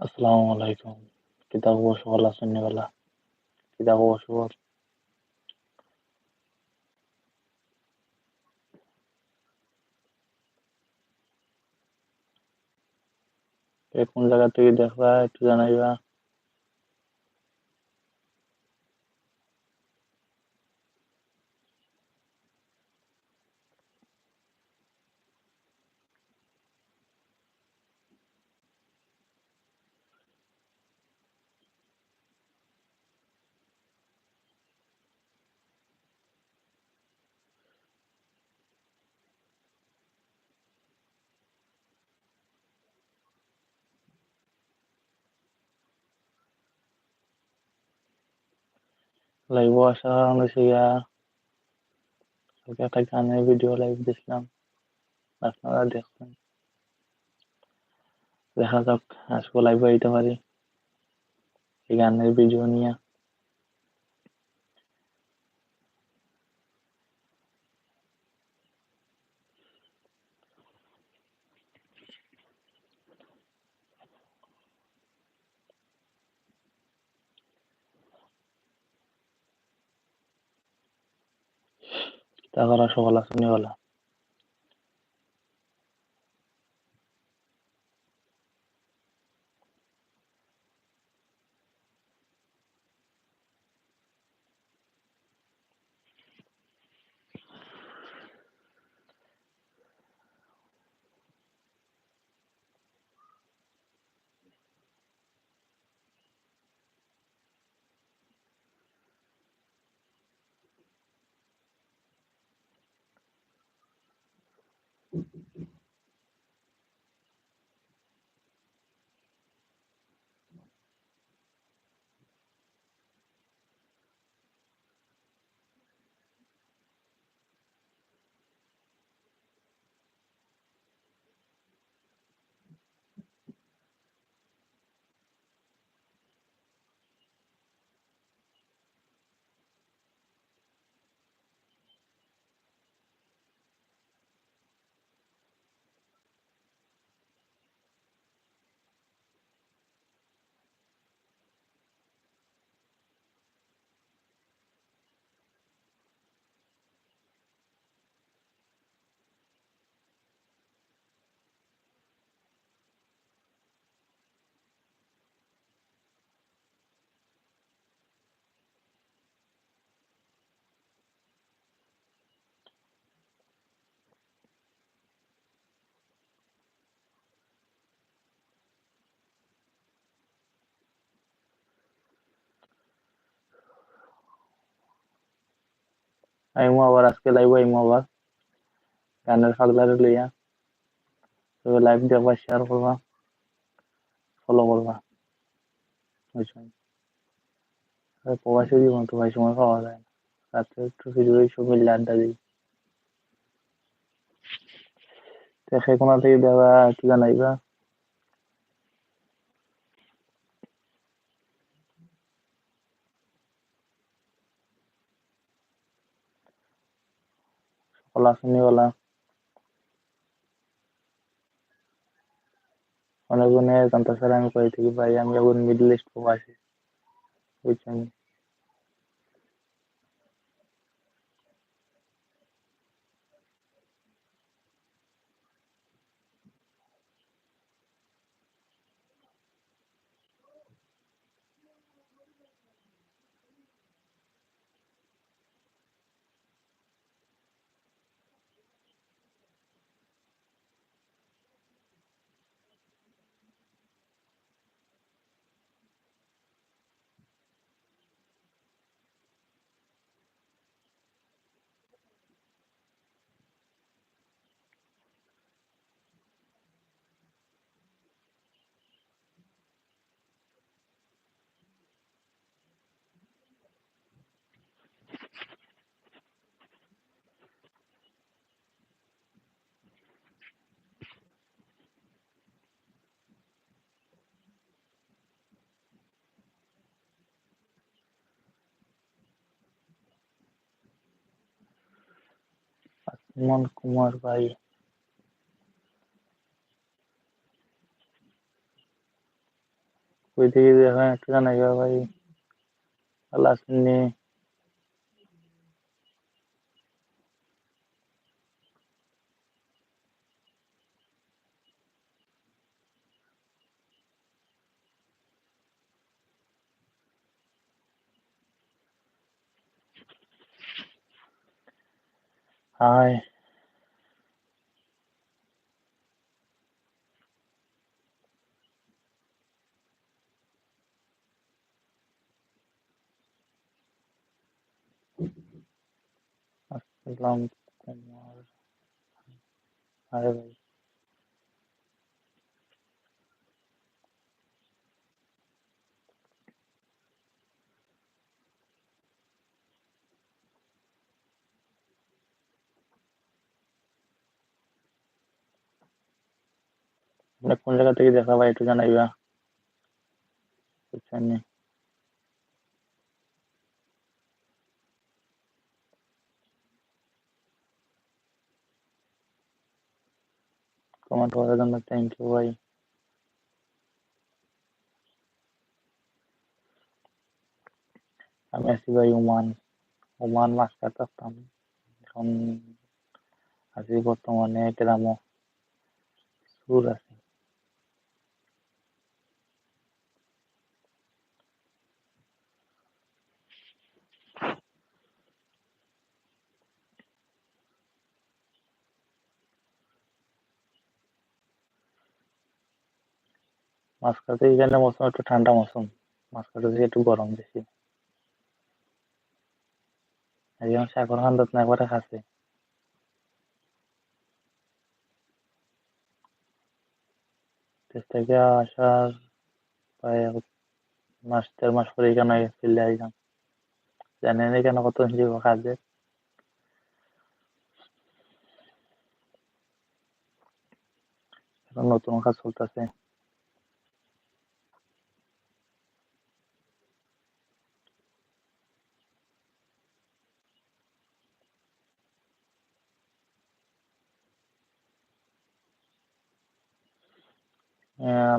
আসসালামু আলাইকুম কিতা খবর সকাল আছেন বেলা কিতা খবর সবার কে কোন জায়গা থেকে দেখবা একটু জানাইবা লাইভ আসার কারণ হচ্ছে গিয়া কালকে একটা গানের ভিডিও লাইভ দিছিলাম আপনারা দেখছেন দেখা যাক আজকে লাইভ আইতে পারি এই গানের ভিডিও নিয়ে করা সকাল আছেন বেলা আইমু আবার আজকে লাইভ আইমু আবার গানের ফাগলারে লইয়া তবে লাইভ দেখবা শেয়ার করবা ফলো করবা বুঝছেন প্রবাসী জীবন তো ভাই সময় পাওয়া যায় না রাত্রে একটু ভিডিও সব মিলে আড্ডা দিই দেখে কোনা থেকে দেবা একটু জানাইবা সকাল আসেনি অনেক অনেকজনে জানতে স্যার আমি কই থেকে ভাই আমি এখন মিডল ইস্ট প্রবাসী। বুঝছেন? সুমন কুমার ভাই কই থেকে দেখা একটু জানাইবা ভাই ভালো Hi. Long time. Hi. Hi কোন জায়গা থেকে দেখা ভাই একটু জানাইবা। বুঝছেন? কমেন্ট করার জন্য থ্যাংক ইউ ভাই। আমি আছি ভাই ওমান। ওমান মাছ কাটতাম এখন আছি বর্তমানে গ্রামও সুর আছে। কাটতে এখানে মৌসুম একটু ঠান্ডা মৌসুম। দিকে একটু গরম বেশি। একজন সাগর খান্ডত না, একবারে দেশ থেকে আসার প্রায় মাস, দেড় মাস পরে এখানে ফিরলে আইলাম জানি না কেন কত এখন নতুন কাজ চলতেছে।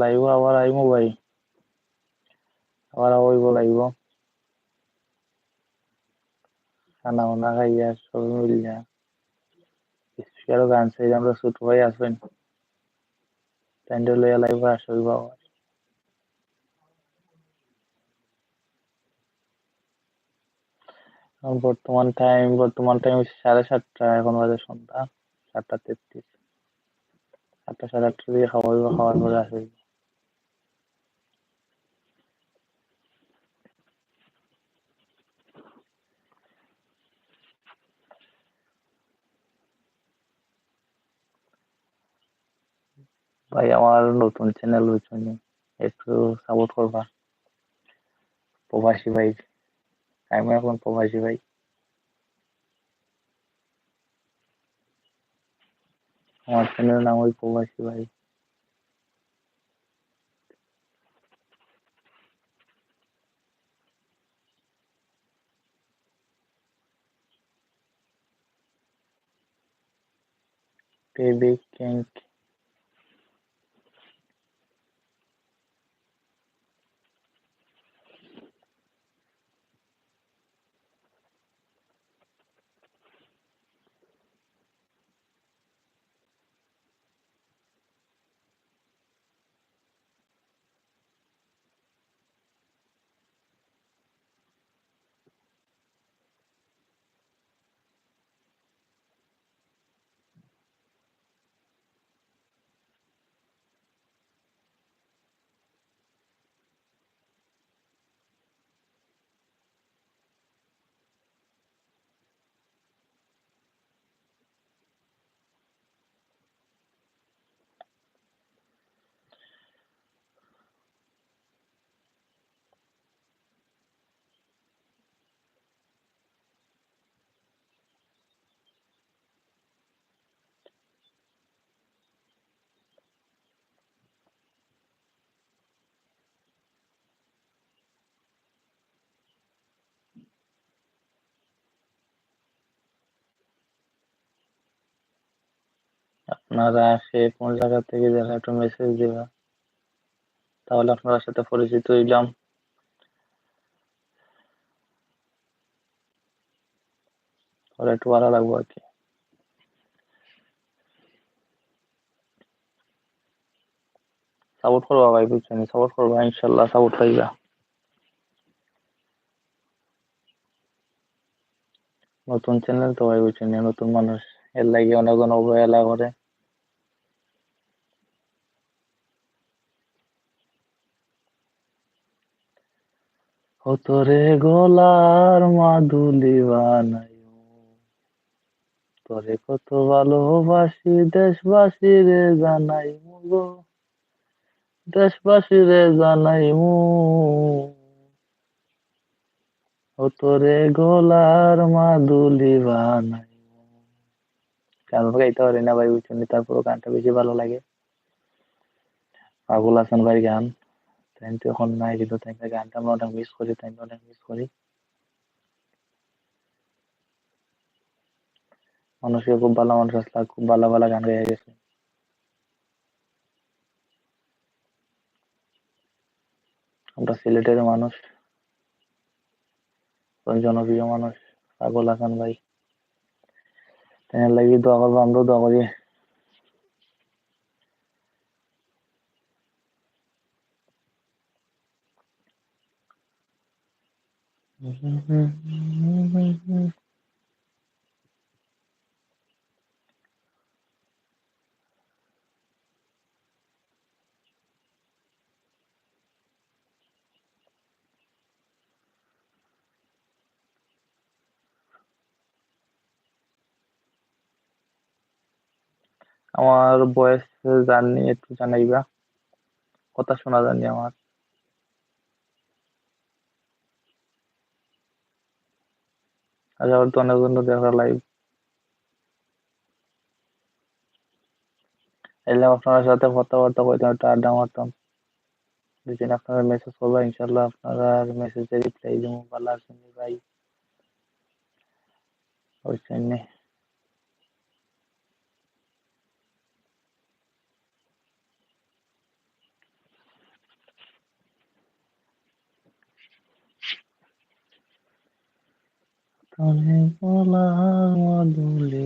লাইভ আবার আইমু ভাই আবার আইব লাইব খানা বানা খাইয়া সবাই মিলিয়া স্পেশাল গান চাই আমরা ছোট ভাই আসবেন প্যান্ডেল লইয়া লাইভ আসবে এখন বর্তমান টাইম বর্তমান টাইম সাড়ে সাতটা, এখন বাজে সন্ধ্যা সাতটা তেত্রিশ সাতটা সাড়ে আটটা দিয়ে খাওয়া হইব খাওয়ার পরে আসবে ভাই, আমার নতুন চ্যানেল বুঝছেন একটু সাপোর্ট করবা। প্রবাসী ভাই, আমি এখন প্রবাসী ভাই। আমার চ্যানেলের নাম ওই প্রবাসী ভাই বেবি কিং আপনারা সে কোন জায়গা থেকে দেখা একটু মেসেজ দিবা তাহলে আপনার সাথে পরিচিত হইলাম। পরে একটু ভালো লাগবো আর কি। সাপোর্ট করবা ভাই, বুঝছেন? সাপোর্ট করবা, ইনশাল্লাহ সাপোর্ট পাইবা। নতুন চ্যানেল তো ভাই, বুঝছেন? নতুন মানুষ, এর লাগে অনেকজন অবহেলা করে। তোরে গোলার মাদুলি বানাই তোরে কত ভালোবাসি দেশবাসী রে জানাই গো। দেশবাসী রে জানাই মু ও তোরে গোলার মাদুলি বানাই গান গাইতে পারি না ভাই, বুঝছেন? তারপর গানটা বেশি ভালো লাগে। পাগল হাসান ভাই গান। তো এখন নাই কিন্তু তাই গানটা আমরা অনেক মিস করি, তাই অনেক মিস করি। মানুষকে খুব ভালো মানুষ আসলে, খুব ভালো ভালো গান গাইয়া গেছে। আমরা সিলেটের মানুষ জনপ্রিয় মানুষ, পাগল হাসান ভাই তাই লাগি দোয়া করব, আমরাও দোয়া করি। আমার বয়স জানি একটু জানাইবা। কথা শোনা জানি আমার। আজ আবার তো অনেকজন দেখা লাইভ এলে আপনার সাথে কথাবার্তা কইতাম একটু আড্ডা মারতাম। দুদিন আপনারা মেসেজ করব ইনশাল্লাহ আপনারা মেসেজে রিপ্লাই দিব, ভালো আছেন ভাই? বুঝছেন তনে বলা মধুলি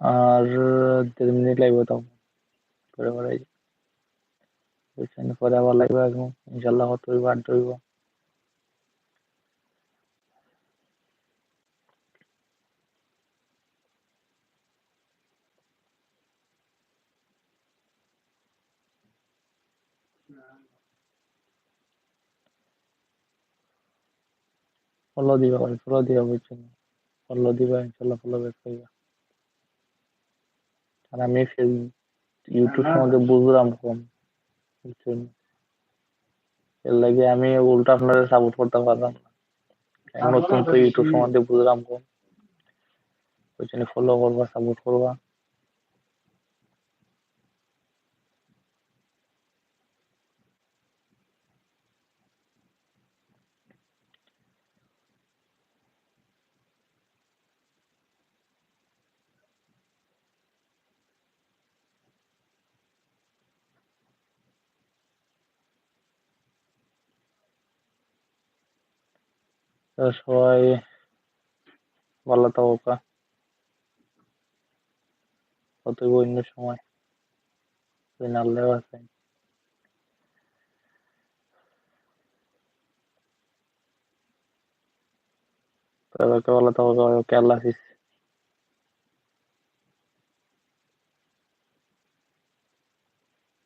আর, দেড় মিনিট লাগবে তো পরে পরে বুঝছেন পরে আবার লাগবে আসব ইনশাল্লাহ হত হইব আড্ডা হইব। ফলো দিবা, ভাই। ফলো দিবা, বুঝছেন? ফলো দিবা, ইনশাল্লাহ ফলো ব্যাক পাইবা আর আমি ইউটিউব সম্বন্ধে বুঝলাম কম। বুঝছেন? এর লাগে আমি উল্টা আপনাদের সাপোর্ট করতে পারলাম না। নতুন তো ইউটিউব সম্বন্ধে বুঝলাম কম। ওই জন্য ফলো করবা সাপোর্ট করবা। সবাই ভালো থাকা অতএব অন্য সময়। আল্লাহ আছেন তাদেরকে ভালো থাকা ওকে আল্লাহ হাফিজ।